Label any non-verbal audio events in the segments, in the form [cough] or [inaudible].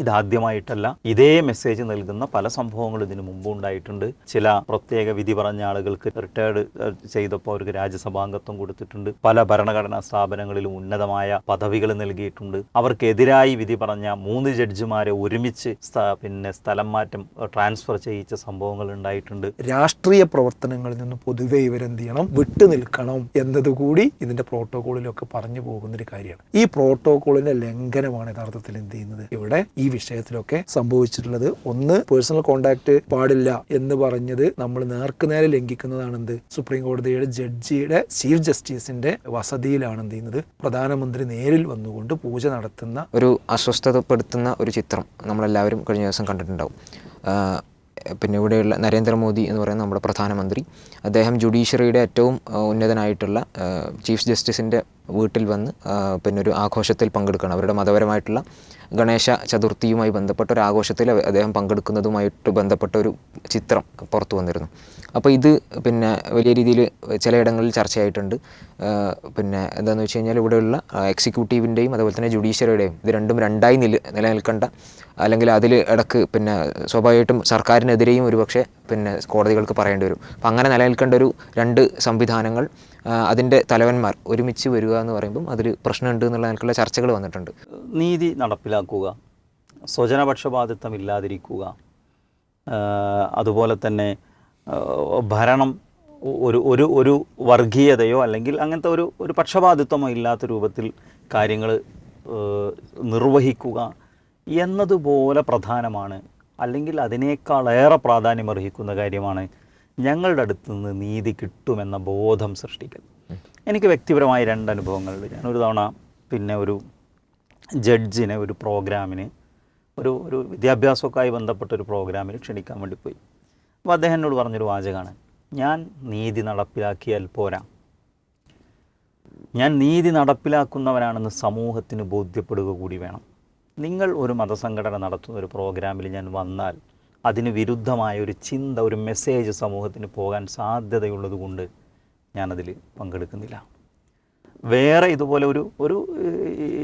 ഇതാദ്യമായിട്ടല്ല. ഇതേ മെസ്സേജ് നൽകുന്ന പല സംഭവങ്ങളും ഇതിനു മുമ്പ് ഉണ്ടായിട്ടുണ്ട്. ചില പ്രത്യേക വിധി പറഞ്ഞ ആളുകൾക്ക് റിട്ടയർഡ് ചെയ്തപ്പോൾ അവർക്ക് രാജ്യസഭാംഗത്വം കൊടുത്തിട്ടുണ്ട്. പല ഭരണഘടനാ സ്ഥാപനങ്ങളിലും ഉന്നതമായ പദവികൾ നൽകിയിട്ടുണ്ട്. അവർക്കെതിരായി വിധി പറഞ്ഞ മൂന്ന് ജഡ്ജിമാരെ ഒരുമിച്ച് പിന്നെ സ്ഥലം മാറ്റം ട്രാൻസ്ഫർ ചെയ്യിച്ച സംഭവങ്ങൾ ഉണ്ടായിട്ടുണ്ട്. രാഷ്ട്രീയ പ്രവർത്തനങ്ങളിൽ നിന്ന് പൊതുവെ ഇവരെന്ത് ചെയ്യണം? വിട്ടു നിൽക്കണം എന്നതുകൂടി ഇതിന്റെ പ്രോട്ടോകോളിലൊക്കെ പറഞ്ഞു പോകുന്ന ഒരു കാര്യമാണ്. ഈ പ്രോട്ടോകോളിന്റെ ലംഘനമാണ് യഥാർത്ഥത്തിൽ എന്ത് ചെയ്യുന്നത്? ഇവിടെ ഈ വിഷയത്തിലൊക്കെ സംഭവിച്ചിട്ടുള്ളത്. ഒന്ന് പേഴ്സണൽ കോണ്ടാക്ട് പാടില്ല എന്ന് പറഞ്ഞത് നമ്മൾ നേർക്കുനേരെ ലംഘിക്കുന്നതാണ് എന്ത് സുപ്രീം കോടതിയുടെ ജഡ്ജിയുടെ ചീഫ് ജസ്റ്റിസിന്റെ വസതിയിലാണ് എന്ത് ചെയ്യുന്നത്? പ്രധാനമന്ത്രി നേരിൽ വന്നുകൊണ്ട് പൂജ നടത്തുന്ന ഒരു അസ്വസ്ഥതപ്പെടുത്തുന്ന ഒരു ചിത്രം നമ്മളെല്ലാവരും കഴിഞ്ഞ ദിവസം കണ്ടിട്ടുണ്ടാവും. പിന്നെ ഇവിടെയുള്ള നരേന്ദ്രമോദി എന്ന് പറയുന്ന നമ്മുടെ പ്രധാനമന്ത്രി അദ്ദേഹം ജുഡീഷ്യറിയുടെ ഏറ്റവും ഉന്നതനായിട്ടുള്ള ചീഫ് ജസ്റ്റിസിന്റെ വീട്ടിൽ വന്ന് പിന്നെ ഒരു ആഘോഷത്തിൽ പങ്കെടുക്കണം അവരുടെ മതപരമായിട്ടുള്ള ഗണേശ ചതുർത്ഥിയുമായി ബന്ധപ്പെട്ട ഒരു ആഘോഷത്തിൽ അദ്ദേഹം പങ്കെടുക്കുന്നതുമായിട്ട് ബന്ധപ്പെട്ട ഒരു ചിത്രം പുറത്തു വന്നിരുന്നു. അപ്പോൾ ഇത് പിന്നെ വലിയ രീതിയിൽ ചിലയിടങ്ങളിൽ ചർച്ചയായിട്ടുണ്ട്. പിന്നെ എന്താണെന്ന് വെച്ച് കഴിഞ്ഞാൽ ഇവിടെയുള്ള എക്സിക്യൂട്ടീവിന്റെയും അതുപോലെ തന്നെ ജുഡീഷ്യറിയുടെയും ഇത് രണ്ടും രണ്ടായി നില നിലനിൽക്കേണ്ട. അല്ലെങ്കിൽ അതിൽ ഇടയ്ക്ക് പിന്നെ സ്വാഭാവികമായിട്ടും സർക്കാരിനെതിരെയും ഒരുപക്ഷെ പിന്നെ കോടതികൾക്ക് പറയേണ്ടി വരും. അപ്പം അങ്ങനെ നിലനിൽക്കേണ്ട ഒരു രണ്ട് സംവിധാനങ്ങൾ അതിന്റെ തലവന്മാർ ഒരുമിച്ച് വരിക എന്ന് പറയുമ്പം അതിൽ പ്രശ്നമുണ്ട് എന്നുള്ള നിലക്കുള്ള ചർച്ചകൾ വന്നിട്ടുണ്ട്. നീതി നടപ്പിലാക്കുക സ്വജനപക്ഷപാതിത്വം ഇല്ലാതിരിക്കുക അതുപോലെ തന്നെ ഭരണം ഒരു ഒരു ഒരു വർഗീയതയോ അല്ലെങ്കിൽ അങ്ങനത്തെ ഒരു ഒരു പക്ഷപാതിത്വമോ ഇല്ലാത്ത രൂപത്തിൽ കാര്യങ്ങൾ നിർവഹിക്കുക എന്നതുപോലെ പ്രധാനമാണ്. അല്ലെങ്കിൽ അതിനേക്കാളേറെ പ്രാധാന്യമർഹിക്കുന്ന കാര്യമാണ് ഞങ്ങളുടെ അടുത്ത് നിന്ന് നീതി കിട്ടുമെന്ന ബോധം സൃഷ്ടിക്കൽ. എനിക്ക് വ്യക്തിപരമായ രണ്ട് അനുഭവങ്ങളുണ്ട്. ഞാനൊരു തവണ പിന്നെ ഒരു ജഡ്ജിനെ ഒരു പ്രോഗ്രാമിന് ഒരു ഒരു വിദ്യാഭ്യാസമൊക്കെയായി ബന്ധപ്പെട്ട ഒരു പ്രോഗ്രാമിന് ക്ഷണിക്കാൻ വേണ്ടി പോയി. അപ്പോൾ അദ്ദേഹം എന്നോട് പറഞ്ഞൊരു വാചകമാണ് ഞാൻ നീതി നടപ്പിലാക്കിയാൽ പോരാ. ഞാൻ നീതി നടപ്പിലാക്കുന്നവനാണെന്ന് സമൂഹത്തിന് ബോധ്യപ്പെടുക കൂടി വേണം. നിങ്ങൾ ഒരു മതസംഘടന നടത്തുന്ന ഒരു പ്രോഗ്രാമിൽ ഞാൻ വന്നാൽ അതിന് വിരുദ്ധമായ ഒരു ചിന്ത ഒരു മെസ്സേജ് സമൂഹത്തിന് പോകാൻ സാധ്യതയുള്ളത് കൊണ്ട് ഞാനതിൽ പങ്കെടുക്കുന്നില്ല. വേറെ ഇതുപോലെ ഒരു ഒരു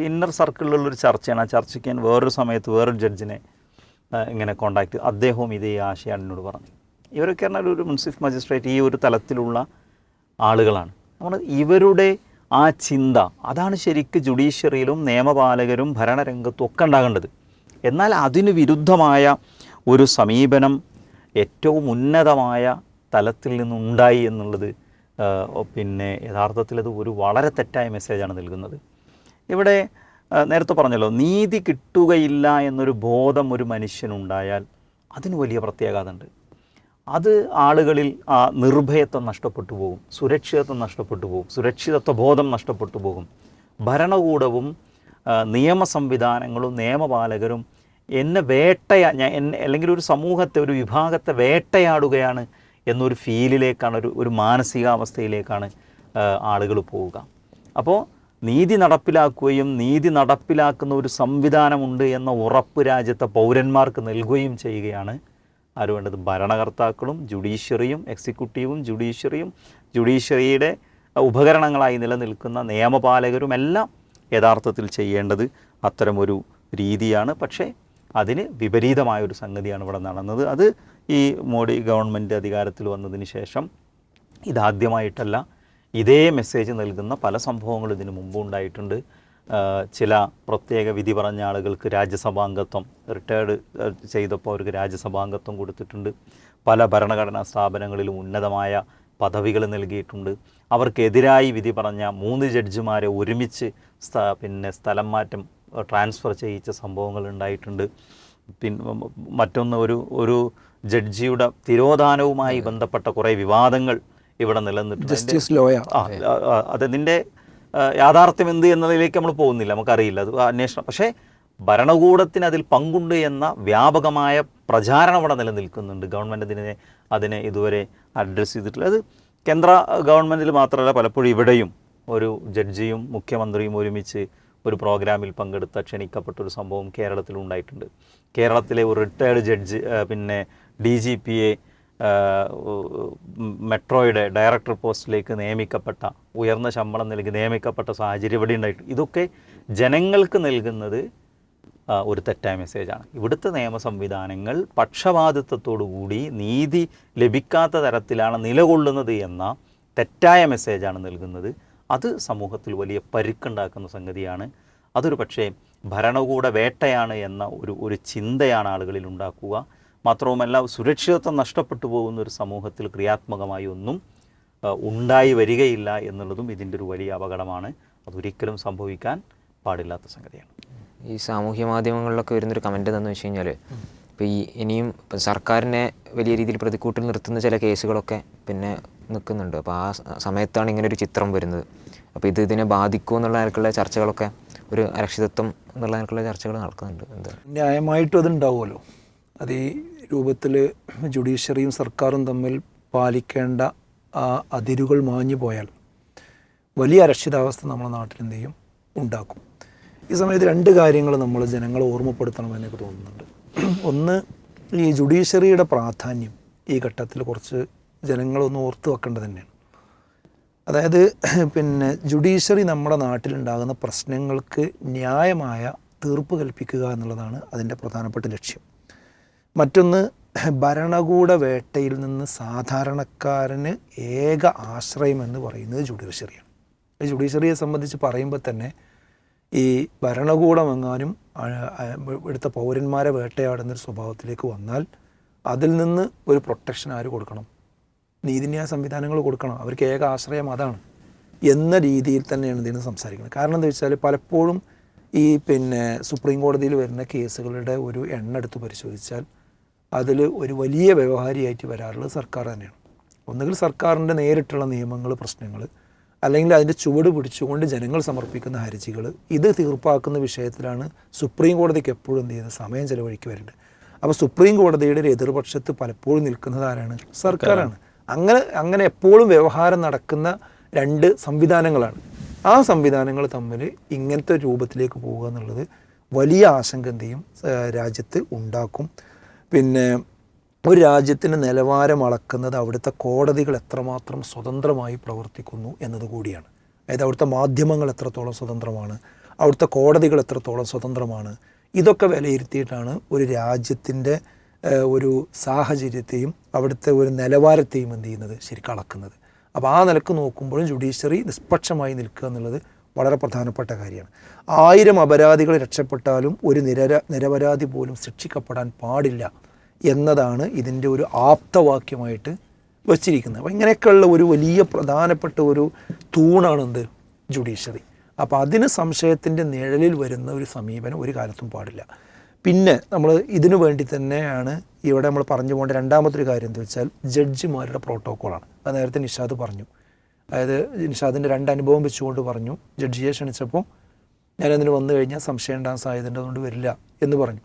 ഇന്നർ സർക്കിളിലുള്ളൊരു ചർച്ചയാണ്. ആ ചർച്ചയ്ക്ക് ഞാൻ വേറൊരു സമയത്ത് വേറൊരു ജഡ്ജിനെ ഇങ്ങനെ കോണ്ടാക്ട് അദ്ദേഹവും ഇതേ ആശയാണ് എന്നോട് പറഞ്ഞു. ഇവരൊക്കെ പറഞ്ഞാൽ ഒരു മുൻസിഫ് മജിസ്ട്രേറ്റ് ഈ ഒരു തലത്തിലുള്ള ആളുകളാണ്. നമ്മൾ ഇവരുടെ ആ ചിന്ത അതാണ് ശരിക്ക് ജുഡീഷ്യറിയിലും നിയമപാലകരും ഭരണരംഗത്തും ഒക്കെ ഉണ്ടാകേണ്ടത്. എന്നാൽ അതിന് വിരുദ്ധമായ ഒരു സമീപനം ഏറ്റവും ഉന്നതമായ തലത്തിൽ നിന്നുണ്ടായി എന്നുള്ളത് പിന്നെ യഥാർത്ഥത്തിൽ അത് ഒരു വളരെ തെറ്റായ മെസ്സേജാണ് നൽകുന്നത്. ഇവിടെ നേരത്തെ പറഞ്ഞല്ലോ നീതി കിട്ടുകയില്ല എന്നൊരു ബോധം ഒരു മനുഷ്യനുണ്ടായാൽ അതിന് വലിയ പ്രത്യാഘാതമുണ്ട് അത് ആളുകളിൽ ആ നിർഭയത്വം നഷ്ടപ്പെട്ടു പോകും സുരക്ഷിതത്വം നഷ്ടപ്പെട്ടു പോകും സുരക്ഷിതത്വ ബോധം നഷ്ടപ്പെട്ടു പോകും ഭരണകൂടവും നിയമ സംവിധാനങ്ങളും നിയമപാലകരും എന്നെ വേട്ടയാ ഞാൻ അല്ലെങ്കിൽ ഒരു സമൂഹത്തെ ഒരു വിഭാഗത്തെ വേട്ടയാടുകയാണ് എന്നൊരു ഫീലിലേക്കാണ് ഒരു ഒരു മാനസികാവസ്ഥയിലേക്കാണ് ആളുകൾ പോവുക. അപ്പോൾ നീതി നടപ്പിലാക്കുകയും നീതി നടപ്പിലാക്കുന്ന ഒരു സംവിധാനമുണ്ട് എന്ന ഉറപ്പ് രാജ്യത്തെ പൗരന്മാർക്ക് നൽകുകയും ചെയ്യുകയാണ്. ആര് വേണ്ടത് ഭരണകർത്താക്കളും ജുഡീഷ്യറിയും എക്സിക്യൂട്ടീവും ജുഡീഷ്യറിയും ജുഡീഷ്യറിയുടെ ഉപകരണങ്ങളായി നിലനിൽക്കുന്ന നിയമപാലകരും എല്ലാം യഥാർത്ഥത്തിൽ ചെയ്യേണ്ടത് അത്തരമൊരു രീതിയാണ്. പക്ഷേ അതിന് വിപരീതമായ ഒരു സംഗതിയാണ് ഇവിടെ നടന്നത്. അത് ഈ മോഡി ഗവൺമെന്റ് അധികാരത്തിൽ വന്നതിന് ശേഷം ഇതാദ്യമായിട്ടല്ല ഇതേ മെസ്സേജ് നൽകുന്ന പല സംഭവങ്ങളും ഇതിനു മുമ്പ് ഉണ്ടായിട്ടുണ്ട്. ചില പ്രത്യേക വിധി പറഞ്ഞ ആളുകൾക്ക് രാജ്യസഭാംഗത്വം റിട്ടയർഡ് ചെയ്തപ്പോൾ അവർക്ക് രാജ്യസഭാംഗത്വം കൊടുത്തിട്ടുണ്ട്. പല ഭരണഘടനാ സ്ഥാപനങ്ങളിലും ഉന്നതമായ പദവികൾ നൽകിയിട്ടുണ്ട്. അവർക്കെതിരായി വിധി പറഞ്ഞ മൂന്ന് ജഡ്ജിമാരെ ഒരുമിച്ച് പിന്നെ സ്ഥലം മാറ്റം ട്രാൻസ്ഫർ ചെയ്യിച്ച സംഭവങ്ങൾ ഉണ്ടായിട്ടുണ്ട്. പിന്നെ മറ്റൊന്ന് ഒരു ഒരു ജഡ്ജിയുടെ തിരോധാനവുമായി ബന്ധപ്പെട്ട കുറേ വിവാദങ്ങൾ ഇവിടെ നിലനിന്നിട്ടുണ്ട്. ജസ്റ്റിസ് ലോയ നിന്റെ യാഥാർത്ഥ്യം എന്ത് എന്നതിലേക്ക് നമ്മൾ പോകുന്നില്ല. നമുക്കറിയില്ല. അത് അന്വേഷണം. പക്ഷേ ഭരണകൂടത്തിന് അതിൽ പങ്കുണ്ട് എന്ന വ്യാപകമായ പ്രചാരണം അവിടെ നിലനിൽക്കുന്നുണ്ട്. ഗവൺമെന്റ് അതിനെ അതിനെ ഇതുവരെ അഡ്രസ്സ് ചെയ്തിട്ടില്ല. അത് കേന്ദ്ര ഗവൺമെന്റിൽ മാത്രമല്ല പലപ്പോഴും ഇവിടെയും ഒരു ജഡ്ജിയും മുഖ്യമന്ത്രിയും ഒരുമിച്ച് ഒരു പ്രോഗ്രാമിൽ പങ്കെടുത്ത ക്ഷണിക്കപ്പെട്ട ഒരു സംഭവം കേരളത്തിൽ ഉണ്ടായിട്ടുണ്ട്. കേരളത്തിലെ ഒരു റിട്ടയർഡ് ജഡ്ജ് പിന്നെ ഡി ജി പിയെ മെട്രോയുടെ ഡയറക്ടർ പോസ്റ്റിലേക്ക് നിയമിക്കപ്പെട്ട ഉയർന്ന ശമ്പളം നൽകി നിയമിക്കപ്പെട്ട സാഹചര്യം ഇവിടെ ഉണ്ടായിട്ടുണ്ട്. ഇതൊക്കെ ജനങ്ങൾക്ക് നൽകുന്നത് ഒരു തെറ്റായ മെസ്സേജാണ് ഇവിടുത്തെ നിയമ സംവിധാനങ്ങൾ പക്ഷപാതിത്വത്തോടുകൂടി നീതി ലഭിക്കാത്ത തരത്തിലാണ് നിലകൊള്ളുന്നത് എന്ന തെറ്റായ മെസ്സേജാണ് നൽകുന്നത്. അത് സമൂഹത്തിൽ വലിയ പരുക്കുണ്ടാക്കുന്ന സംഗതിയാണ്. അതൊരു പക്ഷേ ഭരണകൂട വേട്ടയാണ് എന്ന ഒരു ഒരു ചിന്തയാണ് ആളുകളിൽ ഉണ്ടാക്കുക. മാത്രവുമല്ല സുരക്ഷിതത്വം നഷ്ടപ്പെട്ടു പോകുന്ന ഒരു സമൂഹത്തിൽ ക്രിയാത്മകമായി ഒന്നും ഉണ്ടായി വരികയില്ല എന്നുള്ളതും ഇതിന്റെ ഒരു വലിയ അപകടമാണ്. അതൊരിക്കലും സംഭവിക്കാൻ പാടില്ലാത്ത സംഗതിയാണ്. ഈ സാമൂഹ്യ മാധ്യമങ്ങളിലൊക്കെ വരുന്നൊരു കമന്റ് എന്താണെന്ന് വെച്ച് കഴിഞ്ഞാൽ ഇപ്പോൾ ഈ ഇനിയും സർക്കാരിനെ വലിയ രീതിയിൽ പ്രതിക്കൂട്ടിൽ നിർത്തുന്ന ചില കേസുകളൊക്കെ പിന്നെ നിൽക്കുന്നുണ്ട്. അപ്പോൾ ആ സമയത്താണ് ഇങ്ങനെ ഒരു ചിത്രം വരുന്നത്. അപ്പോൾ ഇത് ഇതിനെ ബാധിക്കുമോ എന്നുള്ള നിലക്കുള്ള ചർച്ചകളൊക്കെ ഒരു അരക്ഷിതത്വം എന്നുള്ള നിലക്കുള്ള ചർച്ചകൾ നടക്കുന്നുണ്ട്. എന്താ? ന്യായമായിട്ടും അതുണ്ടാവുമല്ലോ. അത് ഈ രൂപത്തിൽ ജുഡീഷ്യറിയും സർക്കാരും തമ്മിൽ പാലിക്കേണ്ട ആ അതിരുകൾ മാഞ്ഞു പോയാൽ വലിയ അരക്ഷിതാവസ്ഥ നമ്മുടെ നാട്ടിൽ എന്ത് ചെയ്യും? ഉണ്ടാക്കും. ഈ സമയത്ത് രണ്ട് കാര്യങ്ങൾ നമ്മൾ ജനങ്ങളെ ഓർമ്മപ്പെടുത്തണമെന്ന് എനിക്ക് തോന്നുന്നുണ്ട്. ഒന്ന് ഈ ജുഡീഷ്യറിയുടെ പ്രാധാന്യം ഈ ഘട്ടത്തിൽ കുറച്ച് ജനങ്ങളൊന്ന് ഓർത്ത് വെക്കേണ്ടത് തന്നെയാണ്. അതായത് [clears throat] പിന്നെ ജുഡീഷ്യറി നമ്മുടെ നാട്ടിലുണ്ടാകുന്ന പ്രശ്നങ്ങൾക്ക് ന്യായമായ തീർപ്പ് കൽപ്പിക്കുക എന്നുള്ളതാണ് അതിന്റെ പ്രധാനപ്പെട്ട ലക്ഷ്യം. മറ്റൊന്ന് [clears throat] ഭരണകൂട വേട്ടയിൽ നിന്ന് സാധാരണക്കാരന് ഏക ആശ്രയം എന്ന് പറയുന്നത് ജുഡീഷ്യറിയാണ്. ജുഡീഷ്യറിയെ സംബന്ധിച്ച് പറയുമ്പോൾ തന്നെ ഈ ഭരണകൂടം എങ്ങാനും എടുത്ത പൗരന്മാരെ വേട്ടയാടുന്നൊരു സ്വഭാവത്തിലേക്ക് വന്നാൽ അതിൽ നിന്ന് ഒരു പ്രൊട്ടക്ഷൻ ആര് കൊടുക്കണം? നീതിന്യായ സംവിധാനങ്ങൾ കൊടുക്കണം. അവർക്ക് ഏക ആശ്രയം അതാണ്. എന്ന രീതിയിൽ തന്നെയാണ് ഇതിന് സംസാരിക്കുന്നത്. കാരണം എന്താ വെച്ചാൽ പലപ്പോഴും ഈ പിന്നെ സുപ്രീം കോടതിയിൽ വരുന്ന കേസുകളുടെ ഒരു എണ്ണം എടുത്ത് പരിശോധിച്ചാൽ അതിൽ ഒരു വലിയ വ്യവഹാരിയായിട്ട് വരാറുള്ളത് സർക്കാർ തന്നെയാണ്. ഒന്നുകിൽ സർക്കാരിന്റെ നേരിട്ടുള്ള നിയമങ്ങൾ പ്രശ്നങ്ങൾ അല്ലെങ്കിൽ അതിന്റെ ചുവട് പിടിച്ചുകൊണ്ട് ജനങ്ങൾ സമർപ്പിക്കുന്ന ഹർജികൾ ഇത് തീർപ്പാക്കുന്ന വിഷയത്തിലാണ് സുപ്രീം കോടതിക്ക് എപ്പോഴും എന്ത് ചെയ്യുന്നത്? സമയം ചെലവഴിക്ക് അപ്പോൾ സുപ്രീം കോടതിയുടെ ഒരു എതിർപക്ഷത്ത് പലപ്പോഴും നിൽക്കുന്നത് ആരാണ്? സർക്കാരാണ്. അങ്ങനെ അങ്ങനെ എപ്പോഴും വ്യവഹാരം നടക്കുന്ന രണ്ട് സംവിധാനങ്ങളാണ്. ആ സംവിധാനങ്ങൾ തമ്മിൽ ഇങ്ങനത്തെ രൂപത്തിലേക്ക് പോവുക എന്നുള്ളത് വലിയ ആശങ്ക എന്ത് ചെയ്യും രാജ്യത്ത് ഉണ്ടാക്കും. പിന്നെ ഒരു രാജ്യത്തിന്റെ നിലവാരം അളക്കുന്നത് അവിടുത്തെ കോടതികൾ എത്രമാത്രം സ്വതന്ത്രമായി പ്രവർത്തിക്കുന്നു എന്നതുകൂടിയാണ് അതായത് അവിടുത്തെ മാധ്യമങ്ങൾ എത്രത്തോളം സ്വതന്ത്രമാണ് അവിടുത്തെ കോടതികൾ എത്രത്തോളം സ്വതന്ത്രമാണ് ഇതൊക്കെ വിലയിരുത്തിയിട്ടാണ് ഒരു രാജ്യത്തിന്റെ ഒരു സാഹചര്യത്തെയും അവിടുത്തെ ഒരു നിലവാരത്തെയും എന്ത് ചെയ്യുന്നത്? ശരിക്കും അളക്കുന്നത്. അപ്പോൾ ആ നിലയ്ക്ക് നോക്കുമ്പോഴും ജുഡീഷ്യറി നിഷ്പക്ഷമായി നിൽക്കുക എന്നുള്ളത് വളരെ പ്രധാനപ്പെട്ട കാര്യമാണ്. ആയിരം അപരാധികൾ രക്ഷപ്പെട്ടാലും ഒരു നിരര നിരപരാധി പോലും ശിക്ഷിക്കപ്പെടാൻ പാടില്ല എന്നതാണ് ഇതിന്റെ ഒരു ആപ്തവാക്യമായിട്ട് വച്ചിരിക്കുന്നത്. അപ്പോൾ ഇങ്ങനെയൊക്കെയുള്ള ഒരു വലിയ പ്രധാനപ്പെട്ട ഒരു തൂണാണ് എന്ത്? ജുഡീഷ്യറി അപ്പോൾ അതിന് സംശയത്തിന്റെ നിഴലിൽ വരുന്ന ഒരു സമീപനം ഒരു കാലത്തും പാടില്ല. പിന്നെ നമ്മൾ ഇതിനു വേണ്ടി തന്നെയാണ് ഇവിടെ നമ്മൾ പറഞ്ഞു പോകേണ്ട രണ്ടാമത്തെ ഒരു കാര്യം എന്താ വെച്ചാൽ ജഡ്ജിമാരുടെ പ്രോട്ടോക്കോളാണ്. അത് നേരത്തെ നിഷാദ് പറഞ്ഞു. അതായത് നിഷാദിന്റെ രണ്ട് അനുഭവം വെച്ചുകൊണ്ട് പറഞ്ഞു. ജഡ്ജിയെ ക്ഷണിച്ചപ്പോൾ ഞാനതിന് വന്നു കഴിഞ്ഞാൽ സംശയം ഉണ്ടാകാൻ സാധ്യതയുണ്ട് അതുകൊണ്ട് വരില്ല എന്ന് പറഞ്ഞു.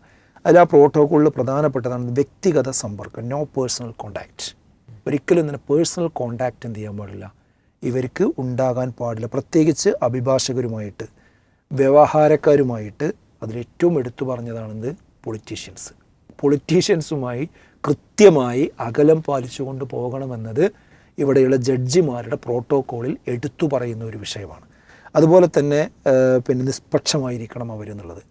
അതിൽ ആ പ്രോട്ടോക്കോളിൽ പ്രധാനപ്പെട്ടതാണ് വ്യക്തിഗത സമ്പർക്കം നോ പേഴ്സണൽ കോണ്ടാക്റ്റ് ഒരിക്കലും തന്നെ പേഴ്സണൽ കോണ്ടാക്റ്റ് എന്ത് ചെയ്യാൻ പാടില്ല. ഇവർക്ക് ഉണ്ടാകാൻ പാടില്ല. പ്രത്യേകിച്ച് അഭിഭാഷകരുമായിട്ട് വ്യവഹാരക്കാരുമായിട്ട് അതിലേറ്റവും എടുത്തു പറഞ്ഞതാണെന്ത്? പൊളിറ്റീഷ്യൻസ് പൊളിറ്റീഷ്യൻസുമായി കൃത്യമായി അകലം പാലിച്ചുകൊണ്ട് പോകണമെന്നത് ഇവിടെയുള്ള ജഡ്ജിമാരുടെ പ്രോട്ടോക്കോളിൽ എടുത്തു പറയുന്ന ഒരു വിഷയമാണ്. അതുപോലെ തന്നെ പിന്നെ നിഷ്പക്ഷമായിരിക്കണം അവരെന്നുള്ളത്.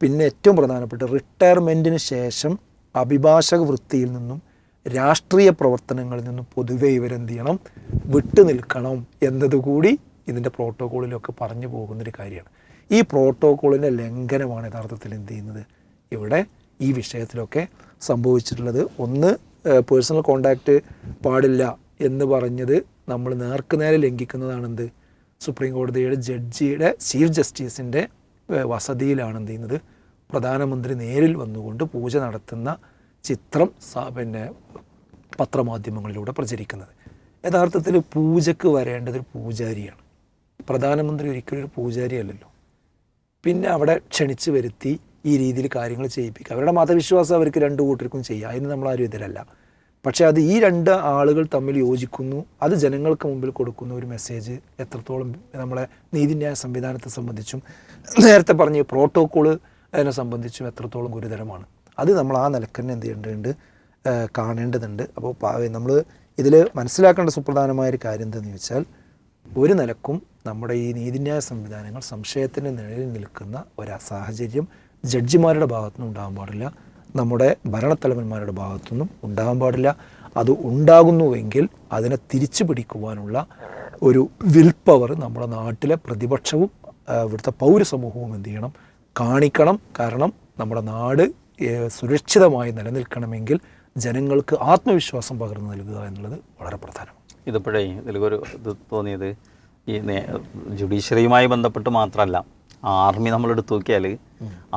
പിന്നെ ഏറ്റവും പ്രധാനപ്പെട്ട റിട്ടയർമെന്റിന് ശേഷം അഭിഭാഷക വൃത്തിയിൽ നിന്നും രാഷ്ട്രീയ പ്രവർത്തനങ്ങളിൽ നിന്നും പൊതുവെ ഇവരെന്ത് ചെയ്യണം? വിട്ടു നിൽക്കണം എന്നതുകൂടി ഇതിന്റെ പ്രോട്ടോക്കോളിലൊക്കെ പറഞ്ഞു പോകുന്നൊരു കാര്യമാണ്. ഈ പ്രോട്ടോക്കോളിന്റെ ലംഘനമാണ് യഥാർത്ഥത്തിൽ എന്ത് ചെയ്യുന്നത്? ഇവിടെ ഈ വിഷയത്തിലൊക്കെ സംഭവിച്ചിട്ടുള്ളത് ഒന്ന് പേഴ്സണൽ കോണ്ടാക്റ്റ് പാടില്ല എന്ന് പറഞ്ഞത് നമ്മൾ നേർക്കുനേരെ ലംഘിക്കുന്നതാണെന്ത് സുപ്രീം കോടതിയുടെ ജഡ്ജിയുടെ ചീഫ് ജസ്റ്റിസിന്റെ വസതിയിലാണ് എന്ത് ചെയ്യുന്നത്? പ്രധാനമന്ത്രി നേരിൽ വന്നുകൊണ്ട് പൂജ നടത്തുന്ന ചിത്രം പിന്നെ പത്രമാധ്യമങ്ങളിലൂടെ പ്രചരിക്കുന്നത്. യഥാർത്ഥത്തിൽ പൂജയ്ക്ക് വരേണ്ടത് ഒരു പൂജാരിയാണ്. പ്രധാനമന്ത്രി ഒരിക്കലും ഒരു പൂജാരി അല്ലല്ലോ. പിന്നെ അവിടെ ക്ഷണിച്ച് വരുത്തി ഈ രീതിയിൽ കാര്യങ്ങൾ ചെയ്യിപ്പിക്കുക. അവരുടെ മതവിശ്വാസം അവർക്ക് രണ്ടു കൂട്ടർക്കും ചെയ്യാം. അതിന് നമ്മൾ ആരും എതിരല്ല. പക്ഷേ അത് ഈ രണ്ട് ആളുകൾ തമ്മിൽ യോജിക്കുന്നു. അത് ജനങ്ങൾക്ക് മുമ്പിൽ കൊടുക്കുന്ന ഒരു മെസ്സേജ് എത്രത്തോളം നമ്മളെ നീതിന്യായ സംവിധാനത്തെ സംബന്ധിച്ചും നേരത്തെ പറഞ്ഞ പ്രോട്ടോക്കോൾ അതിനെ സംബന്ധിച്ചും എത്രത്തോളം ഗുരുതരമാണ്. അത് നമ്മൾ ആ നിലയ്ക്ക് തന്നെ എന്ത് ചെയ്യേണ്ടതുണ്ട് കാണേണ്ടതുണ്ട്. അപ്പോൾ നമ്മൾ ഇതിൽ മനസ്സിലാക്കേണ്ട സുപ്രധാനമായ ഒരു കാര്യം എന്താണെന്ന് ചോദിച്ചാൽ ഒരു നിലക്കും നമ്മുടെ ഈ നീതിന്യായ സംവിധാനങ്ങൾ സംശയത്തിന്റെ നിഴലിൽ നിൽക്കുന്ന ഒരു സാഹചര്യം ജഡ്ജിമാരുടെ ഭാഗത്തുനിന്നും ഉണ്ടാകാൻ പാടില്ല. നമ്മുടെ ഭരണത്തലവന്മാരുടെ ഭാഗത്തുനിന്നും ഉണ്ടാകാൻ പാടില്ല. അത് ഉണ്ടാകുന്നുവെങ്കിൽ അതിനെ തിരിച്ചു പിടിക്കുവാനുള്ള ഒരു വിൽ പവർ നമ്മുടെ നാട്ടിലെ പ്രതിപക്ഷവും ഇവിടുത്തെ പൗരസമൂഹവും എന്ത് ചെയ്യണം? കാണിക്കണം. കാരണം നമ്മുടെ നാട് സുരക്ഷിതമായി നിലനിൽക്കണമെങ്കിൽ ജനങ്ങൾക്ക് ആത്മവിശ്വാസം പകർന്നു നൽകുക എന്നുള്ളത് വളരെ പ്രധാനമാണ്. ഇതിപ്പോഴേ ഇതിലൊരു ഇത് തോന്നിയത് ഈ ജുഡീഷ്യറിയുമായി ബന്ധപ്പെട്ട് മാത്രമല്ല ആർമി നമ്മൾ നോക്കിയാൽ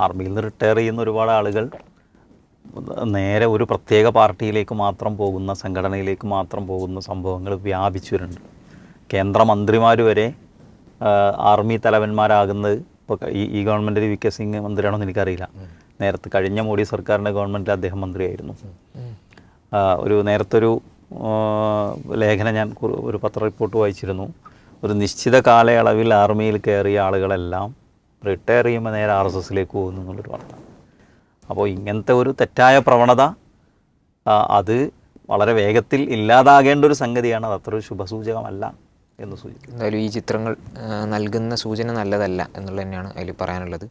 ആർമിയിൽ നിന്ന് റിട്ടയർ ചെയ്യുന്ന ഒരുപാട് ആളുകൾ നേരെ ഒരു പ്രത്യേക പാർട്ടിയിലേക്ക് മാത്രം പോകുന്ന സംഘടനയിലേക്ക് മാത്രം പോകുന്ന സംഭവങ്ങൾ വ്യാപിച്ചു വരുന്നുണ്ട്. കേന്ദ്രമന്ത്രിമാർ വരെ ആർമി തലവന്മാരാകുന്നത് ഇപ്പോൾ ഈ ഈ ഗവൺമെന്റിൽ വി കെ സിംഗ് മന്ത്രിയാണോന്ന് എനിക്കറിയില്ല. നേരത്തെ കഴിഞ്ഞ മോഡി സർക്കാരിന്റെ ഗവൺമെന്റിൽ അദ്ദേഹം മന്ത്രിയായിരുന്നു. ഒരു നേരത്തെ ഒരു ലേഖനം ഞാൻ ഒരു പത്ര റിപ്പോർട്ട് വായിച്ചിരുന്നു. ഒരു നിശ്ചിത കാലയളവിൽ ആർമിയിൽ കയറിയ ആളുകളെല്ലാം റിട്ടയർ ചെയ്യുമ്പോൾ നേരെ ആർ എസ് എസിലേക്ക് പോകുന്നു എന്നുള്ളൊരു വാർത്ത. അപ്പോൾ ഇങ്ങനത്തെ ഒരു തെറ്റായ പ്രവണത അത് വളരെ വേഗത്തിൽ ഇല്ലാതാകേണ്ട ഒരു സംഗതിയാണ് അത്. അത്ര ശുഭസൂചകമല്ല എന്ന് സൂചിപ്പിക്കുന്നു. എന്തായാലും ഈ ചിത്രങ്ങൾ നൽകുന്ന സൂചന നല്ലതല്ല എന്നുള്ളത് തന്നെയാണ് അതിൽ പറയാനുള്ളത്.